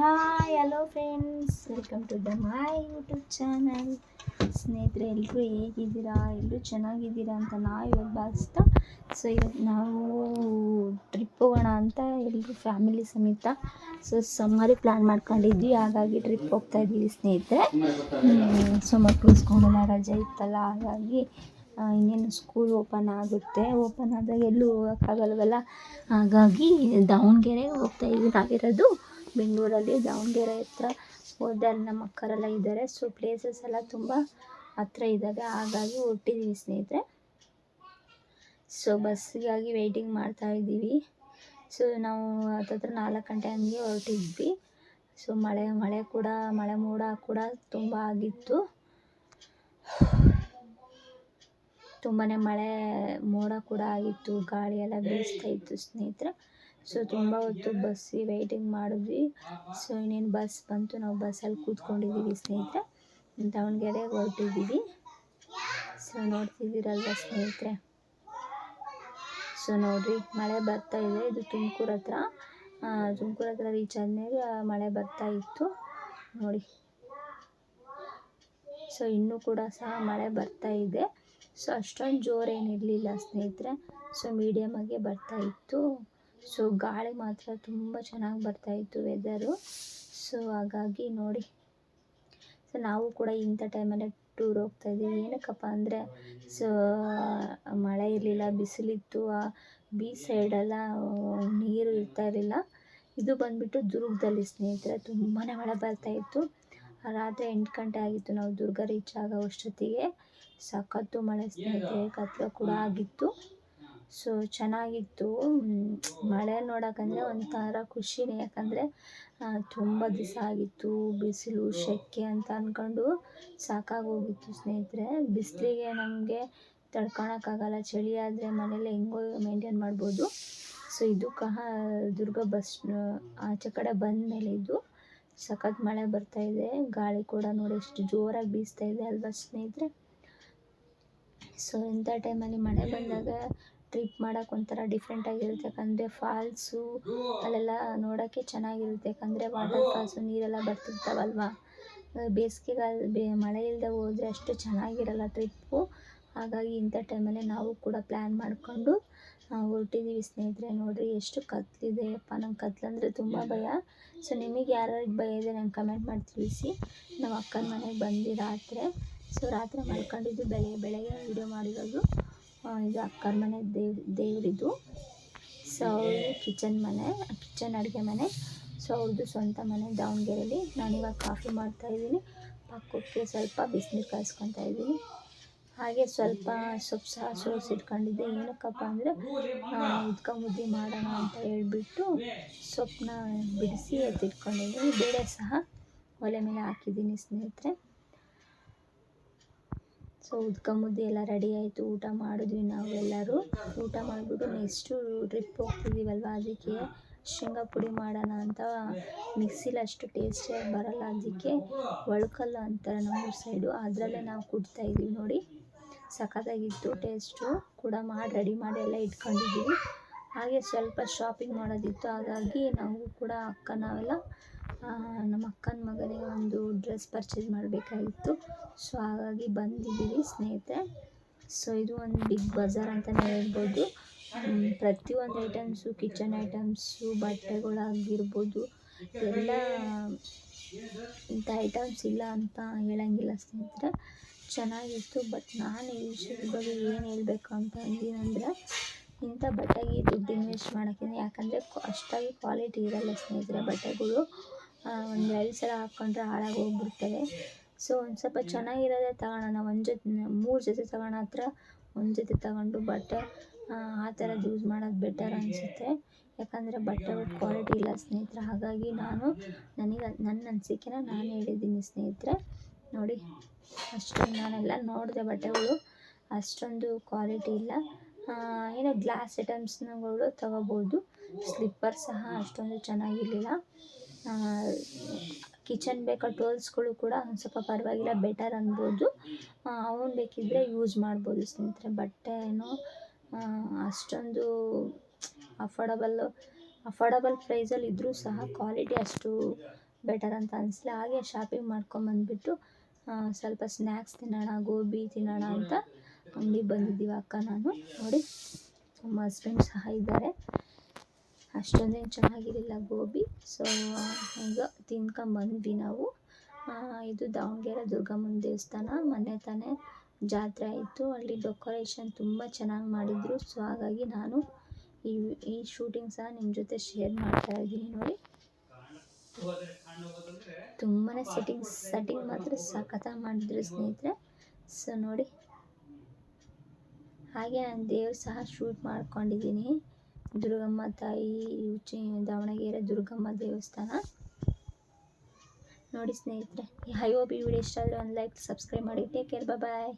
Hi hello friends welcome to the my YouTube channel ಸ್ನೇಹಿತರೆ ಎಲ್ಲರೂ ಹೇಗಿದ್ದೀರಾ? ಎಲ್ಲರೂ ಚೆನ್ನಾಗಿದ್ದೀರಾ ಅಂತ ನಾವು ಇವಾಗ ಭಾವಿಸ್ತಾ. ಸೊ ಇವತ್ತು ನಾವು ಟ್ರಿಪ್ ಹೋಗೋಣ ಅಂತ ಎಲ್ಲರೂ ಫ್ಯಾಮಿಲಿ ಸಮೇತ. ಸೊ ಸಮ್ಮರಿ ಪ್ಲ್ಯಾನ್ ಮಾಡ್ಕೊಂಡಿದ್ವಿ. ಹಾಗಾಗಿ ಟ್ರಿಪ್ ಹೋಗ್ತಾ ಇದ್ದೀವಿ ಸ್ನೇಹಿತರೆ. ಸೊ ಮಕ್ಕಳು ಸ್ಕೂಲೆಲ್ಲ ರಜೆ ಇತ್ತಲ್ಲ. ಹಾಗಾಗಿ ಇನ್ನೇನು ಸ್ಕೂಲ್ ಓಪನ್ ಆಗುತ್ತೆ. ಓಪನ್ ಆದಾಗ ಎಲ್ಲೂ ಹೋಗೋಕ್ಕಾಗಲ್ವಲ್ಲ? ಹಾಗಾಗಿ ದಾವಣಗೆರೆಗೆ ಹೋಗ್ತಾ ಇದ್ದೀವಿ ನಾವಿರೋದು. ಬೆಂಗಳೂರಲ್ಲಿ ದಾವಣಗೆರೆ ಹತ್ರ ಹೋದೆ ಅಲ್ಲಿ ನಮ್ಮ ಅಕ್ಕರೆಲ್ಲ ಇದ್ದಾರೆ. ಸೊ ಪ್ಲೇಸಸ್ ಎಲ್ಲ ತುಂಬ ಹತ್ರ ಇದ್ದಾವೆ. ಹಾಗಾಗಿ ಹೊರಟಿದ್ದೀವಿ ಸ್ನೇಹಿತರೆ. ಸೊ ಬಸ್ಗಾಗಿ ವೆಯ್ಟಿಂಗ್ ಮಾಡ್ತಾ ಇದ್ದೀವಿ. ಸೊ ನಾವು ಹತ್ತತ್ರ ನಾಲ್ಕು ಗಂಟೆ ಹಂಗೆ ಹೊರಟಿದ್ವಿ. ಸೊ ಮಳೆ ಮಳೆ ಕೂಡ, ಮಳೆ ಮೋಡ ಕೂಡ ತುಂಬ ಆಗಿತ್ತು. ತುಂಬಾ ಮಳೆ ಮೋಡ ಕೂಡ ಆಗಿತ್ತು. ಗಾಳಿ ಎಲ್ಲ ಬೀಸ್ತಾ ಇತ್ತು ಸ್ನೇಹಿತರೆ. ಸೊ ತುಂಬ ಹೊತ್ತು ಬಸ್ಸಿಗೆ ವೆಯ್ಟಿಂಗ್ ಮಾಡಿದ್ವಿ. ಸೊ ಇನ್ನೇನು ಬಸ್ ಬಂತು, ನಾವು ಬಸ್ಸಲ್ಲಿ ಕೂತ್ಕೊಂಡಿದ್ದೀವಿ ಸ್ನೇಹಿತರೆ. ದಾವಣಗೆರೆಗೆ ಹೊರಟಿದ್ದೀವಿ ಸೊ ನೋಡ್ತಿದ್ದೀರಲ್ವ ಸ್ನೇಹಿತರೆ? ಸೊ ನೋಡಿರಿ, ಮಳೆ ಬರ್ತಾ ಇದೆ. ಇದು ತುಮಕೂರು ಹತ್ರ. ತುಮಕೂರು ಹತ್ರ ರೀಚ್ ಆದಮೇಲೆ ಮಳೆ ಬರ್ತಾ ಇತ್ತು. ನೋಡಿ. ಸೊ ಇನ್ನೂ ಕೂಡ ಸಹ ಮಳೆ ಬರ್ತಾ ಇದೆ. ಸೊ ಅಷ್ಟೊಂದು ಜೋರೇನಿರಲಿಲ್ಲ ಸ್ನೇಹಿತರೆ. ಸೊ ಮೀಡಿಯಮಾಗೆ ಬರ್ತಾ ಇತ್ತು. ಸೊ ಗಾಳಿ ಮಾತ್ರ ತುಂಬ ಚೆನ್ನಾಗಿ ಬರ್ತಾ ಇತ್ತು ವೆದರು ಸೊ ಹಾಗಾಗಿ ನೋಡಿ. ಸೊ ನಾವು ಕೂಡ ಇಂಥ ಟೈಮಲ್ಲೇ ಟೂರ್ ಹೋಗ್ತಾ ಇದ್ದೀವಿ ಏನಕ್ಕಪ್ಪ ಅಂದರೆ ಸೊ ಮಳೆ ಇರಲಿಲ್ಲ, ಬಿಸಿಲಿತ್ತು. ಆ ಬೀಚ್ ಸೈಡೆಲ್ಲ ನೀರು ಇರ್ತಾ ಇರಲಿಲ್ಲ. ಇದು ಬಂದುಬಿಟ್ಟು ದುರ್ಗದಲ್ಲಿ ಸ್ನೇಹಿತರೆ ತುಂಬಾ ಮಳೆ ಬರ್ತಾ ಇತ್ತು. ರಾತ್ರಿ ಎಂಟು ಗಂಟೆ ಆಗಿತ್ತು ನಾವು ದುರ್ಗ ರೀಚ್ ಆಗೋ ಅಷ್ಟೊತ್ತಿಗೆ. ಸಖತ್ತು ಮಳೆ ಸ್ನೇಹಿತರೆ, ಕತ್ಲ ಕೂಡ ಆಗಿತ್ತು. ಸೊ ಚೆನ್ನಾಗಿತ್ತು. ಮಳೆ ನೋಡೋಕಂದ್ರೆ ಒಂಥರ ಖುಷಿನೇ. ಯಾಕಂದರೆ ತುಂಬ ದಿವಸ ಆಗಿತ್ತು. ಬಿಸಿಲು, ಸೆಕೆ ಅಂತ ಅಂದ್ಕೊಂಡು ಸಾಕಾಗೋಗಿತ್ತು ಸ್ನೇಹಿತರೆ. ಬಿಸಿಲಿಗೆ ನಮಗೆ ತಡ್ಕೊಳಕ್ಕಾಗಲ್ಲ. ಚಳಿ ಆದರೆ ಮನೇಲಿ ಹೆಂಗೋ ಮೇಂಟೈನ್ ಮಾಡ್ಬೋದು. ಸೊ ಇದು ಕಹ, ದುರ್ಗ ಬಸ್ ಆಚೆ ಕಡೆ ಬಂದ ಮೇಲೆ ಇದು. ಸಖತ್ ಮಳೆ ಬರ್ತಾ ಇದೆ. ಗಾಳಿ ಕೂಡ ನೋಡಿ ಎಷ್ಟು ಜೋರಾಗಿ ಬೀಸ್ತಾ ಇದೆ ಅಲ್ವಾ ಸ್ನೇಹಿತರೆ? ಸೊ ಇಂಥ ಟೈಮಲ್ಲಿ ಮಳೆ ಬಂದಾಗ ಟ್ರಿಪ್ ಮಾಡೋಕೆ ಒಂಥರ ಡಿಫ್ರೆಂಟಾಗಿರುತ್ತೆ ಯಾಕಂದರೆ ಫಾಲ್ಸು ಅಲ್ಲೆಲ್ಲ ನೋಡೋಕ್ಕೆ ಚೆನ್ನಾಗಿರುತ್ತೆ. ಯಾಕಂದರೆ ವಾಟರ್ ಫಾಲ್ಸು ನೀರೆಲ್ಲ ಬರ್ತಿರ್ತಾವಲ್ವ? ಬೇಸಿಗೆಗಾಲ, ಬೇ, ಮಳೆ ಇಲ್ಲದೆ ಹೋದರೆ ಅಷ್ಟು ಚೆನ್ನಾಗಿರಲ್ಲ ಟ್ರಿಪ್ಪು. ಹಾಗಾಗಿ ಇಂಥ ಟೈಮಲ್ಲೇ ನಾವು ಕೂಡ ಪ್ಲ್ಯಾನ್ ಮಾಡಿಕೊಂಡು ಹೊರಟಿದ್ದೀವಿ ಸ್ನೇಹಿತರೆ. ನೋಡಿರಿ ಎಷ್ಟು ಕತ್ತಲಿದೆ ಅಪ್ಪ ನಂಗೆ ಕತ್ಲಂದರೆ ತುಂಬ ಭಯ. ಸೊ ನಿಮಗೆ ಯಾರ್ಯಾರಿಗೆ ಭಯ ಇದೆ ನಂಗೆ ಕಮೆಂಟ್ ಮಾಡಿ ತಿಳಿಸಿ. ನಮ್ಮ ಅಕ್ಕನ ಮನೆಗೆ ಬಂದು ರಾತ್ರಿ. ಸೊ ರಾತ್ರಿ ಮಲ್ಕೊಂಡಿದ್ದು ಬೆಳಗ್ಗೆ ಬೆಳಗ್ಗೆ ವೀಡಿಯೋ ಮಾಡಿರೋದು. ಇದು ಅಕ್ಕರ ಮನೆ ದೇವ್, ದೇವರಿದು. ಸೊ ಕಿಚನ್ ಮನೆ ಕಿಚನ್ ಅಡುಗೆ ಮನೆ. ಸೊ ಅವ್ರದ್ದು ಸ್ವಂತ ಮನೆ ದಾವಣಗೆರೆಯಲ್ಲಿ ನಾನಿವಾಗ ಕಾಫಿ ಮಾಡ್ತಾಯಿದ್ದೀನಿ ಪಕ್ಕಕ್ಕೆ ಸ್ವಲ್ಪ ಬಿಸಿನೀರು ಕಾಯಿಸ್ಕೊತಾ ಇದ್ದೀನಿ. ಹಾಗೆ ಸ್ವಲ್ಪ ಸೊಪ್ಪು ಸಹ ಸೋಸಿಟ್ಕೊಂಡಿದ್ದೆ ಏನಕ್ಕಪ್ಪ ಅಂದರೆ ಉದ್ಕ ಮುದ್ದೆ ಮಾಡೋಣ ಅಂತ ಹೇಳಿಬಿಟ್ಟು ಸೊಪ್ಪನ್ನ ಬಿಡಿಸಿ ಎತ್ತಿಟ್ಕೊಂಡಿದ್ದೀನಿ ಬೇಳೆ ಸಹ ಒಲೆ ಮೇಲೆ ಹಾಕಿದ್ದೀನಿ ಸ್ನೇಹಿತರೆ. ಸೊ ಎಲ್ಲ ರೆಡಿ ಆಯಿತು. ಊಟ ಮಾಡಿದ್ವಿ ನಾವು ಎಲ್ಲರೂ. ಊಟ ಮಾಡಿಬಿಟ್ಟು ನೆಕ್ಸ್ಟು ಟ್ರಿಪ್ ಹೋಗ್ತಿದ್ದೀವಲ್ವ ಅದಕ್ಕೆ? ಶೇಂಗಾ ಪುಡಿ ಮಾಡೋಣ ಅಂತ. ಮಿಕ್ಸಿಲಿ ಅಷ್ಟು ಟೇಸ್ಟಿಯಾಗಿ ಬರಲ್ಲ ಅದಕ್ಕೆ. ಒಳ್ಕಲ್ಲು ಅಂತಾರೆ ನಮ್ಮೂರ ಸೈಡು ಅದರಲ್ಲೇ ನಾವು ಕುಟ್ತಾ ಇದ್ದೀವಿ ನೋಡಿ. ಸಖತ್ತಾಗಿತ್ತು ಟೇಸ್ಟು ಕೂಡ ಮಾಡಿ ರೆಡಿ ಮಾಡಿ ಎಲ್ಲ ಇಟ್ಕೊಂಡಿದ್ದೀವಿ ಹಾಗೆ ಸ್ವಲ್ಪ ಶಾಪಿಂಗ್ ಮಾಡೋದಿತ್ತು. ಹಾಗಾಗಿ ನಾವು ಕೂಡ ಅಕ್ಕ ನಾವೆಲ್ಲ ನಮ್ಮ ಅಕ್ಕನ ಮಗನಿಗೆ ಒಂದು ಡ್ರೆಸ್ ಪರ್ಚೇಸ್ ಮಾಡಬೇಕಾಗಿತ್ತು. ಸೊ ಹಾಗಾಗಿ ಬಂದಿದ್ದೀವಿ ಸ್ನೇಹಿತರೆ. ಸೊ ಇದು ಒಂದು ಬಿಗ್ ಬಜಾರ್ ಅಂತಲೇ ಹೇಳ್ಬೋದು. ಪ್ರತಿಯೊಂದು ಐಟಮ್ಸು ಕಿಚನ್ ಐಟಮ್ಸು ಬಟ್ಟೆಗಳಾಗಿರ್ಬೋದು, ಎಲ್ಲ ಇಂಥ ಐಟಮ್ಸ್ ಇಲ್ಲ ಅಂತ ಹೇಳಂಗಿಲ್ಲ ಸ್ನೇಹಿತರೆ. ಚೆನ್ನಾಗಿತ್ತು ಬಟ್ ನಾನು ಈ ವಿಷಯದ ಬಗ್ಗೆ ಏನು ಹೇಳಬೇಕು ಅಂತ ಅಂದಿನಂದರೆ, ಇಂಥ ಬಟ್ಟೆಗೆ ದುಡ್ಡು ಇನ್ವೆಸ್ಟ್ ಮಾಡೋಕ್ಕಿಂತ ಯಾಕಂದರೆ ಅಷ್ಟಾಗಿ ಕ್ವಾಲಿಟಿ ಇರಲ್ಲ ಸ್ನೇಹಿತರೆ ಬಟ್ಟೆಗಳು. ಒಂದು ಎರಡು ಸಲ ಹಾಕ್ಕೊಂಡ್ರೆ ಹಾಳಾಗಿ ಹೋಗ್ಬಿಡ್ತವೆ ಸೊ ಒಂದು ಸ್ವಲ್ಪ ಚೆನ್ನಾಗಿರೋದೇ ತಗೊಳ್ಳೋಣ ಒಂದು ಜೊತೆ ಮೂರು ಜೊತೆ ತಗೊಳ್ಳೋ ಹತ್ರ. ಒಂದು ಜೊತೆ ತಗೊಂಡು ಬಟ್ಟೆ ಆ, ಥರ ಥರದ್ದು ಯೂಸ್ ಮಾಡೋದು ಬೆಟರ್ ಅನಿಸುತ್ತೆ. ಯಾಕಂದರೆ ಬಟ್ಟೆ ಕ್ವಾಲಿಟಿ ಇಲ್ಲ ಸ್ನೇಹಿತರೆ. ಹಾಗಾಗಿ ನಾನು ನನಗೆ ನನ್ನ ಅನಿಸಿಕೆನ ನಾನು ಹೇಳಿದ್ದೀನಿ ಸ್ನೇಹಿತರೆ. ನೋಡಿ ಅಷ್ಟೊಂದು ನಾನೆಲ್ಲ ನೋಡಿದೆ ಬಟ್ಟೆಗಳು. ಅಷ್ಟೊಂದು ಕ್ವಾಲಿಟಿ ಇಲ್ಲ. ಏನೋ ಗ್ಲಾಸ್ ಐಟಮ್ಸ್ನಗಳು ತಗೋಬೋದು. ಸ್ಲಿಪ್ಪರ್ ಸಹ ಅಷ್ಟೊಂದು ಚೆನ್ನಾಗಿರಲಿಲ್ಲ. ಕಿಚನ್ ಬೇಕಾ ಟೂಲ್ಸ್ಗಳು ಕೂಡ ಒಂದು ಸ್ವಲ್ಪ ಪರವಾಗಿಲ್ಲ, ಬೆಟರ್ ಅನ್ಬೋದು. ಅವನು ಬೇಕಿದ್ದರೆ ಯೂಸ್ ಮಾಡ್ಬೋದು ಸ್ನೇಹಿತರೆ, ಬಟ್ಟೆ ಏನು ಅಷ್ಟೊಂದು ಅಫೋರ್ಡಬಲ್ ಅಫೋರ್ಡಬಲ್ ಪ್ರೈಸಲ್ಲಿ ಇದ್ದರೂ ಸಹ ಕ್ವಾಲಿಟಿ ಅಷ್ಟು ಬೆಟರ್ ಅಂತ ಅನಿಸ್ಲಿಲ್ಲ ಹಾಗೆ ಶಾಪಿಂಗ್ ಮಾಡ್ಕೊಂಬಂದ್ಬಿಟ್ಟು ಸ್ವಲ್ಪ ಸ್ನ್ಯಾಕ್ಸ್ ತಿನ್ನೋಣ, ಗೋಬಿ ತಿನ್ನೋಣ ಅಂತ ಅಂಗಡಿಗೆ ಬಂದಿದ್ದೀವಿ ಅಕ್ಕ ನಾನು. ನೋಡಿ ನಮ್ಮ ಹಸ್ಬೆಂಡ್ ಸಹ ಇದ್ದಾರೆ. ಅಷ್ಟೊಂದೇನು ಚೆನ್ನಾಗಿರಲಿಲ್ಲ ಗೋಬಿ. ಸೊ ಈಗ ತಿನ್ಕೊಂಬಂದ್ವಿ ನಾವು. ಇದು ದಾವಣಗೆರೆ ದುರ್ಗಮ್ಮನ ದೇವಸ್ಥಾನ. ಮೊನ್ನೆ ತಾನೇ ಜಾತ್ರೆ ಆಯಿತು. ಅಲ್ಲಿ ಡೆಕೋರೇಷನ್ ತುಂಬ ಚೆನ್ನಾಗಿ ಮಾಡಿದರು. ಸೊ ಹಾಗಾಗಿ ನಾನು ಈ ಈ ಶೂಟಿಂಗ್ ಸಹ ನಿಮ್ಮ ಜೊತೆ ಶೇರ್ ಮಾಡ್ತಾ ಇದ್ದೀನಿ ನೋಡಿ. ತುಂಬಾ ಸೆಟ್ಟಿಂಗ್ಸ್ ಸೆಟ್ಟಿಂಗ್ ಮಾತ್ರ ಸಖತ್ತಾಗಿ ಮಾಡಿದ್ರು ಸ್ನೇಹಿತರೆ. ಸೊ ನೋಡಿ. ಹಾಗೆ ನಾನು ದೇವ್ರು ಸಹ ಶೂಟ್ ಮಾಡ್ಕೊಂಡಿದ್ದೀನಿ. ದುರ್ಗಮ್ಮ ತಾಯಿ ಉಚ್ಚಿ ದಾವಣಗೆರೆ ದುರ್ಗಮ್ಮ ದೇವಸ್ಥಾನ. ನೋಡಿ ಸ್ನೇಹಿತರೆ ಈ ವಿಡಿಯೋ ಇಷ್ಟ ಆದರೆ ಒಂದು ಲೈಕ್ ಸಬ್ಸ್ಕ್ರೈಬ್ ಮಾಡಿ. Take care bye